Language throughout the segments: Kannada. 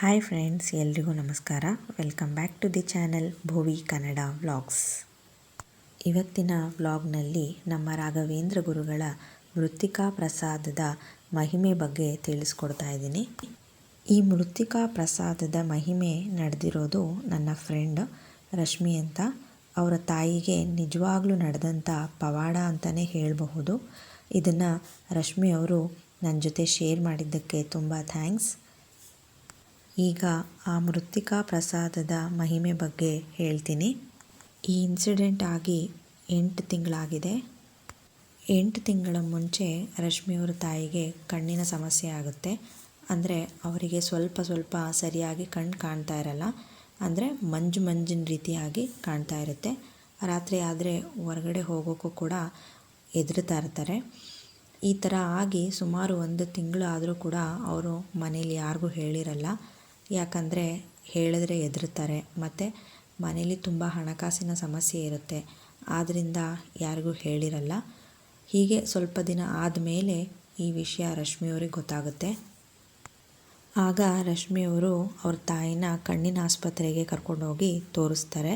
ಹಾಯ್ ಫ್ರೆಂಡ್ಸ್ ಎಲ್ರಿಗೂ ನಮಸ್ಕಾರ. Welcome back to the channel Bhovi Kannada vlogs ಇವತ್ತಿನ ವ್ಲಾಗ್ನಲ್ಲಿ ನಮ್ಮ ರಾಘವೇಂದ್ರ ಗುರುಗಳ ಮೃತ್ತಿಕಾ ಪ್ರಸಾದದ ಮಹಿಮೆ ಬಗ್ಗೆ ತಿಳಿಸ್ಕೊಡ್ತಾ ಇದ್ದೀನಿ. ಈ ಮೃತ್ತಿಕಾ ಪ್ರಸಾದದ ಮಹಿಮೆ ನಡೆದಿರೋದು ನನ್ನ ಫ್ರೆಂಡ್ ರಶ್ಮಿ ಅಂತ. ಅವರ ತಾಯಿಗೆ ನಿಜವಾಗ್ಲೂ ನಡೆದಂಥ ಪವಾಡ ಅಂತಲೇ ಹೇಳಬಹುದು. ಇದನ್ನು ರಶ್ಮಿ ಅವರು ನನ್ನ ಜೊತೆ ಶೇರ್ ಮಾಡಿದ್ದಕ್ಕೆ ತುಂಬ ಥ್ಯಾಂಕ್ಸ್ ಈಗ ಆ ಮೃತ್ತಿಕಾ ಪ್ರಸಾದದ ಮಹಿಮೆ ಬಗ್ಗೆ ಹೇಳ್ತೀನಿ. ಈ ಇನ್ಸಿಡೆಂಟ್ ಆಗಿ ಎಂಟು ತಿಂಗಳಾಗಿದೆ. ಎಂಟು ತಿಂಗಳ ಮುಂಚೆ ರಶ್ಮಿಯವರ ತಾಯಿಗೆ ಕಣ್ಣಿನ ಸಮಸ್ಯೆ ಆಗುತ್ತೆ. ಅಂದರೆ ಅವರಿಗೆ ಸ್ವಲ್ಪ ಸ್ವಲ್ಪ ಸರಿಯಾಗಿ ಕಣ್ಣು ಕಾಣ್ತಾ ಇರಲ್ಲ. ಅಂದರೆ ಮಂಜು ಮಂಜಿನ ರೀತಿಯಾಗಿ ಕಾಣ್ತಾ ಇರುತ್ತೆ. ರಾತ್ರಿ ಆದರೆ ಹೊರಗಡೆ ಹೋಗೋಕ್ಕೂ ಕೂಡ ಎದುರುತ್ತಾ ಇರ್ತಾರೆ. ಈ ಥರ ಆಗಿ ಸುಮಾರು ಒಂದು ತಿಂಗಳು ಆದರೂ ಕೂಡ ಅವರು ಮನೇಲಿ ಯಾರಿಗೂ ಹೇಳಿರಲ್ಲ. ಯಾಕಂದರೆ ಹೇಳಿದ್ರೆ ಹೆದರ್ತಾರೆ ಮತ್ತು ಮನೇಲಿ ತುಂಬ ಹಣಕಾಸಿನ ಸಮಸ್ಯೆ ಇರುತ್ತೆ ಆದ್ದರಿಂದ ಯಾರಿಗೂ ಹೇಳಿರಲ್ಲ. ಹೀಗೆ ಸ್ವಲ್ಪ ದಿನ ಆದಮೇಲೆ ಈ ವಿಷಯ ರಶ್ಮಿಯವ್ರಿಗೆ ಗೊತ್ತಾಗುತ್ತೆ. ಆಗ ರಶ್ಮಿಯವರು ಅವ್ರ ತಾಯಿನ ಕಣ್ಣಿನ ಆಸ್ಪತ್ರೆಗೆ ಕರ್ಕೊಂಡೋಗಿ ತೋರಿಸ್ತಾರೆ.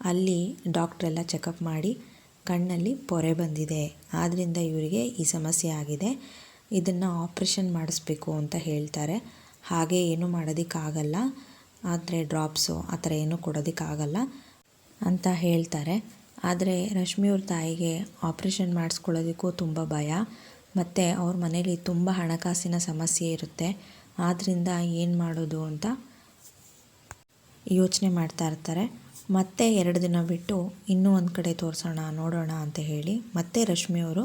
ಅಲ್ಲಿ ಡಾಕ್ಟ್ರೆಲ್ಲ ಚೆಕಪ್ ಮಾಡಿ ಕಣ್ಣಲ್ಲಿ ಪೊರೆ ಬಂದಿದೆ ಆದ್ದರಿಂದ ಇವರಿಗೆ ಈ ಸಮಸ್ಯೆ ಆಗಿದೆ. ಇದನ್ನು ಆಪ್ರೇಷನ್ ಮಾಡಿಸ್ಬೇಕು ಅಂತ ಹೇಳ್ತಾರೆ. ಹಾಗೆ ಏನು ಮಾಡೋದಕ್ಕಾಗಲ್ಲ. ಆದರೆ ಡ್ರಾಪ್ಸು ಆ ಥರ ಏನೂ ಕೊಡೋದಕ್ಕಾಗಲ್ಲ ಅಂತ ಹೇಳ್ತಾರೆ. ಆದರೆ ರಶ್ಮಿಯವ್ರ ತಾಯಿಗೆ ಆಪ್ರೇಷನ್ ಮಾಡಿಸ್ಕೊಳ್ಳೋದಕ್ಕೂ ತುಂಬ ಭಯ. ಮತ್ತು ಅವ್ರ ಮನೇಲಿ ತುಂಬ ಹಣಕಾಸಿನ ಸಮಸ್ಯೆ ಇರುತ್ತೆ. ಆದ್ದರಿಂದ ಏನು ಮಾಡೋದು ಅಂತ ಯೋಚನೆ ಮಾಡ್ತಾ ಇರ್ತಾರೆ. ಮತ್ತೆ ಎರಡು ದಿನ ಬಿಟ್ಟು ಇನ್ನೂ ಒಂದು ಕಡೆ ತೋರಿಸೋಣ, ನೋಡೋಣ ಅಂತ ಹೇಳಿ ಮತ್ತೆ ರಶ್ಮಿಯವರು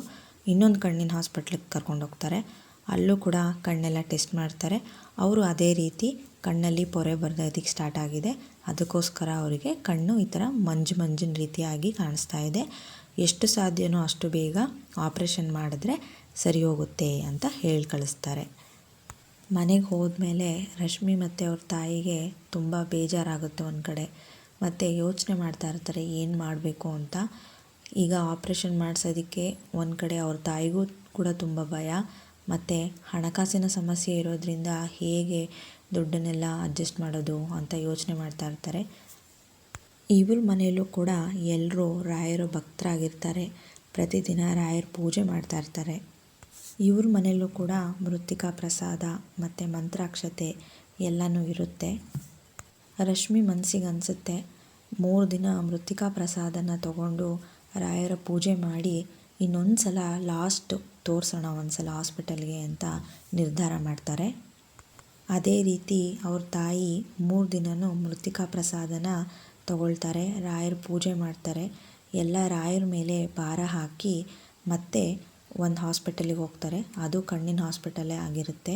ಇನ್ನೊಂದು ಕಣ್ಣಿನ ಹಾಸ್ಪಿಟ್ಲಿಗೆ ಕರ್ಕೊಂಡು ಹೋಗ್ತಾರೆ. ಅಲ್ಲೂ ಕೂಡ ಕಣ್ಣೆಲ್ಲ ಟೆಸ್ಟ್ ಮಾಡ್ತಾರೆ. ಅವರು ಅದೇ ರೀತಿ ಕಣ್ಣಲ್ಲಿ ಪೊರೆ ಬರೋದಕ್ಕೆ ಸ್ಟಾರ್ಟ್ ಆಗಿದೆ. ಅದಕ್ಕೋಸ್ಕರ ಅವರಿಗೆ ಕಣ್ಣು ಈ ಥರ ಮಂಜು ಮಂಜಿನ ರೀತಿಯಾಗಿ ಕಾಣಿಸ್ತಾ ಇದೆ. ಎಷ್ಟು ಸಾಧ್ಯನೋ ಅಷ್ಟು ಬೇಗ ಆಪ್ರೇಷನ್ ಮಾಡಿದ್ರೆ ಸರಿ ಹೋಗುತ್ತೆ ಅಂತ ಹೇಳಿ ಕಳಿಸ್ತಾರೆ. ಮನೆಗೆ ಹೋದ್ಮೇಲೆ ರಶ್ಮಿ ಮತ್ತು ಅವ್ರ ತಾಯಿಗೆ ತುಂಬ ಬೇಜಾರಾಗುತ್ತೆ ಒಂದು ಕಡೆ. ಮತ್ತು ಯೋಚನೆ ಮಾಡ್ತಾ ಇರ್ತಾರೆ, ಏನು ಮಾಡಬೇಕು ಅಂತ. ಈಗ ಆಪ್ರೇಷನ್ ಮಾಡಿಸೋದಕ್ಕೆ ಒಂದು ಕಡೆ ಅವ್ರ ತಾಯಿಗೂ ಕೂಡ ತುಂಬ ಭಯ. ಮತ್ತು ಹಣಕಾಸಿನ ಸಮಸ್ಯೆ ಇರೋದರಿಂದ ಹೇಗೆ ದುಡ್ಡನ್ನೆಲ್ಲ ಅಡ್ಜಸ್ಟ್ ಮಾಡೋದು ಅಂತ ಯೋಚನೆ ಮಾಡ್ತಾ ಇರ್ತಾರೆ. ಇವ್ರ ಮನೆಯಲ್ಲೂ ಕೂಡ ಎಲ್ಲರೂ ರಾಯರ ಭಕ್ತರಾಗಿರ್ತಾರೆ. ಪ್ರತಿದಿನ ರಾಯರ ಪೂಜೆ ಮಾಡ್ತಾ ಇರ್ತಾರೆ. ಇವ್ರ ಮನೆಯಲ್ಲೂ ಕೂಡ ಮೃತ್ತಿಕಾ ಪ್ರಸಾದ ಮತ್ತು ಮಂತ್ರಾಕ್ಷತೆ ಎಲ್ಲನೂ ಇರುತ್ತೆ. ರಶ್ಮಿ ಮನಸ್ಸಿಗೆ ಅನಿಸುತ್ತೆ, ಮೂರು ದಿನ ಮೃತ್ತಿಕಾ ಪ್ರಸಾದನ ತಗೊಂಡು ರಾಯರ ಪೂಜೆ ಮಾಡಿ ಇನ್ನೊಂದು ಸಲ ಲಾಸ್ಟ್ ತೋರಿಸೋಣ ಒಂದು ಸಲ ಹಾಸ್ಪಿಟಲ್ಗೆ ಅಂತ ನಿರ್ಧಾರ ಮಾಡ್ತಾರೆ. ಅದೇ ರೀತಿ ಅವ್ರ ತಾಯಿ ಮೂರು ದಿನವೂ ಮೃತ್ತಿಕಾ ಪ್ರಸಾದನ ತಗೊಳ್ತಾರೆ, ರಾಯರ ಪೂಜೆ ಮಾಡ್ತಾರೆ. ಎಲ್ಲ ರಾಯರ ಮೇಲೆ ಭಾರ ಹಾಕಿ ಮತ್ತೆ ಒಂದು ಹಾಸ್ಪಿಟಲಿಗೆ ಹೋಗ್ತಾರೆ. ಅದು ಕಣ್ಣಿನ ಹಾಸ್ಪಿಟಲೇ ಆಗಿರುತ್ತೆ.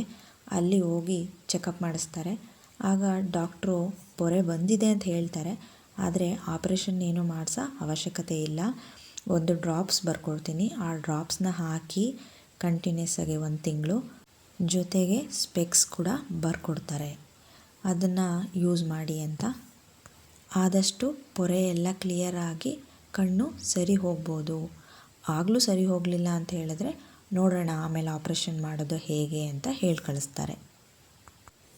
ಅಲ್ಲಿ ಹೋಗಿ ಚೆಕಪ್ ಮಾಡಿಸ್ತಾರೆ. ಆಗ ಡಾಕ್ಟ್ರು ಪೊರೆ ಬಂದಿದೆ ಅಂತ ಹೇಳ್ತಾರೆ. ಆದರೆ ಆಪ್ರೇಷನ್ ಏನು ಮಾಡಿಸೋ ಅವಶ್ಯಕತೆ ಇಲ್ಲ. ಒಂದು ಡ್ರಾಪ್ಸ್ ಬರ್ಕೊಡ್ತೀನಿ. ಆ ಡ್ರಾಪ್ಸ್ನ ಹಾಕಿ ಕಂಟಿನ್ಯೂಸ್ ಆಗಿ ಒಂದು ತಿಂಗಳು ಜೊತೆಗೆ ಸ್ಪೆಕ್ಸ್ ಕೂಡ ಬರ್ಕೊಡ್ತಾರೆ. ಅದನ್ನು ಯೂಸ್ ಮಾಡಿ ಅಂತ. ಆದಷ್ಟು ಪೊರೆ ಎಲ್ಲ ಕ್ಲಿಯರ್ ಆಗಿ ಕಣ್ಣು ಸರಿ ಹೋಗ್ಬೋದು. ಆಗಲೂ ಸರಿ ಹೋಗಲಿಲ್ಲ ಅಂತ ಹೇಳಿದ್ರೆ ನೋಡೋಣ ಆಮೇಲೆ ಆಪ್ರೇಷನ್ ಮಾಡೋದು ಹೇಗೆ ಅಂತ ಹೇಳಿ ಕಳಿಸ್ತಾರೆ.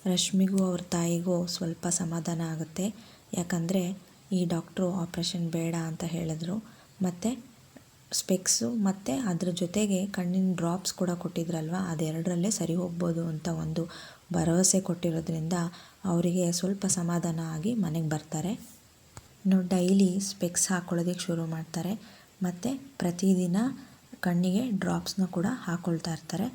ರಶ್ಮಿಗೂ ಅವ್ರ ತಾಯಿಗೂ ಸ್ವಲ್ಪ ಸಮಾಧಾನ ಆಗುತ್ತೆ. ಯಾಕಂದರೆ ಈ ಡಾಕ್ಟ್ರು ಆಪ್ರೇಷನ್ ಬೇಡ ಅಂತ ಹೇಳಿದ್ರು. ಮತ್ತು ಸ್ಪೆಕ್ಸು ಮತ್ತು ಅದ್ರ ಜೊತೆಗೆ ಕಣ್ಣಿನ ಡ್ರಾಪ್ಸ್ ಕೂಡ ಕೊಟ್ಟಿದ್ರಲ್ವ? ಅದೆರಡರಲ್ಲೇ ಸರಿ ಹೋಗ್ಬೋದು ಅಂತ ಒಂದು ಭರವಸೆ ಕೊಟ್ಟಿರೋದ್ರಿಂದ ಅವರಿಗೆ ಸ್ವಲ್ಪ ಸಮಾಧಾನ ಆಗಿ ಮನೆಗೆ ಬರ್ತಾರೆ. ಇನ್ನು ಡೈಲಿ ಸ್ಪೆಕ್ಸ್ ಹಾಕ್ಕೊಳ್ಳೋದಕ್ಕೆ ಶುರು ಮಾಡ್ತಾರೆ. ಮತ್ತು ಪ್ರತಿದಿನ ಕಣ್ಣಿಗೆ ಡ್ರಾಪ್ಸ್ನ ಕೂಡ ಹಾಕ್ಕೊಳ್ತಾ ಇರ್ತಾರೆ.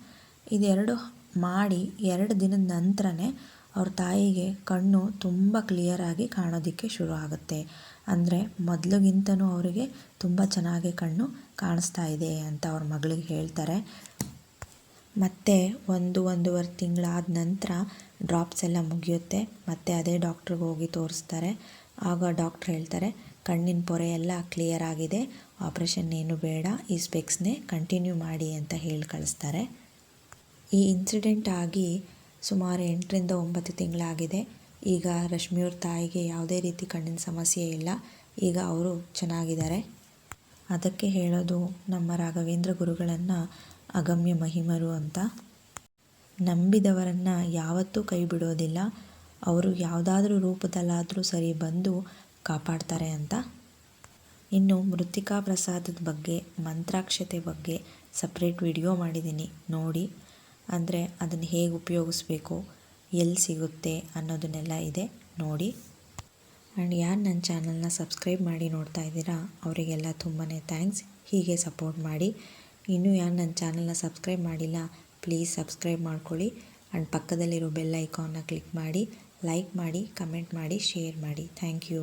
ಇದೆರಡು ಮಾಡಿ ಎರಡು ದಿನದ ನಂತರನೇ ಅವ್ರ ತಾಯಿಗೆ ಕಣ್ಣು ತುಂಬ ಕ್ಲಿಯರಾಗಿ ಕಾಣೋದಕ್ಕೆ ಶುರು ಆಗುತ್ತೆ. ಅಂದರೆ ಮೊದಲಿಗಿಂತನೂ ಅವರಿಗೆ ತುಂಬ ಚೆನ್ನಾಗಿ ಕಣ್ಣು ಕಾಣಿಸ್ತಾ ಇದೆ ಅಂತ ಅವ್ರ ಮಗಳಿಗೆ ಹೇಳ್ತಾರೆ. ಮತ್ತು ಒಂದು ಒಂದೂವರೆ ತಿಂಗಳಾದ ನಂತರ ಡ್ರಾಪ್ಸ್ ಎಲ್ಲ ಮುಗಿಯುತ್ತೆ. ಮತ್ತೆ ಅದೇ ಡಾಕ್ಟ್ರಿಗೆ ಹೋಗಿ ತೋರಿಸ್ತಾರೆ. ಆಗ ಡಾಕ್ಟ್ರ್ ಹೇಳ್ತಾರೆ, ಕಣ್ಣಿನ ಪೊರೆ ಎಲ್ಲ ಕ್ಲಿಯರ್ ಆಗಿದೆ. ಆಪ್ರೇಷನ್ ಏನು ಬೇಡ. ಈ ಸ್ಪೆಕ್ಸ್ನೇ ಕಂಟಿನ್ಯೂ ಮಾಡಿ ಅಂತ ಹೇಳಿ ಕಳಿಸ್ತಾರೆ. ಈ ಇನ್ಸಿಡೆಂಟ್ ಆಗಿ ಸುಮಾರು ಎಂಟರಿಂದ ಒಂಬತ್ತು ತಿಂಗಳಾಗಿದೆ. ಈಗ ರಶ್ಮಿಯವ್ರ ತಾಯಿಗೆ ಯಾವುದೇ ರೀತಿ ಕಣ್ಣಿನ ಸಮಸ್ಯೆ ಇಲ್ಲ. ಈಗ ಅವರು ಚೆನ್ನಾಗಿದ್ದಾರೆ. ಅದಕ್ಕೆ ಹೇಳೋದು ನಮ್ಮ ರಾಘವೇಂದ್ರ ಗುರುಗಳನ್ನು ಅಗಮ್ಯ ಮಹಿಮರು ಅಂತ. ನಂಬಿದವರನ್ನು ಯಾವತ್ತೂ ಕೈ ಬಿಡೋದಿಲ್ಲ. ಅವರು ಯಾವುದಾದ್ರೂ ರೂಪದಲ್ಲಾದರೂ ಸರಿ ಬಂದು ಕಾಪಾಡ್ತಾರೆ ಅಂತ. ಇನ್ನು ಮೃತ್ತಿಕಾ ಪ್ರಸಾದದ ಬಗ್ಗೆ, ಮಂತ್ರಾಕ್ಷತೆ ಬಗ್ಗೆ ಸಪ್ರೇಟ್ ವಿಡಿಯೋ ಮಾಡಿದ್ದೀನಿ ನೋಡಿ. ಅಂದರೆ ಅದನ್ನು ಹೇಗೆ ಉಪಯೋಗಿಸ್ಬೇಕು? ಎಲ್ಲಿ ಸಿಗುತ್ತೆ ಅನ್ನೋದನ್ನೆಲ್ಲ ಇದೆ ನೋಡಿ. ಆ್ಯಂಡ್ ಯಾರು ನನ್ನ ಚಾನಲ್ನ ಸಬ್ಸ್ಕ್ರೈಬ್ ಮಾಡಿ ನೋಡ್ತಾ ಇದ್ದೀರಾ, ಅವರಿಗೆಲ್ಲ ತುಂಬಾ ಥ್ಯಾಂಕ್ಸ್. ಹೀಗೆ ಸಪೋರ್ಟ್ ಮಾಡಿ. ಇನ್ನೂ ಯಾರು ನನ್ನ ಚಾನಲ್ನ ಸಬ್ಸ್ಕ್ರೈಬ್ ಮಾಡಿಲ್ಲ, ಪ್ಲೀಸ್ ಸಬ್ಸ್ಕ್ರೈಬ್ ಮಾಡ್ಕೊಳ್ಳಿ. ಆ್ಯಂಡ್ ಪಕ್ಕದಲ್ಲಿರೋ ಬೆಲ್ ಐಕಾನ್ನ ಕ್ಲಿಕ್ ಮಾಡಿ, ಲೈಕ್ ಮಾಡಿ, ಕಮೆಂಟ್ ಮಾಡಿ, ಶೇರ್ ಮಾಡಿ. Thank you.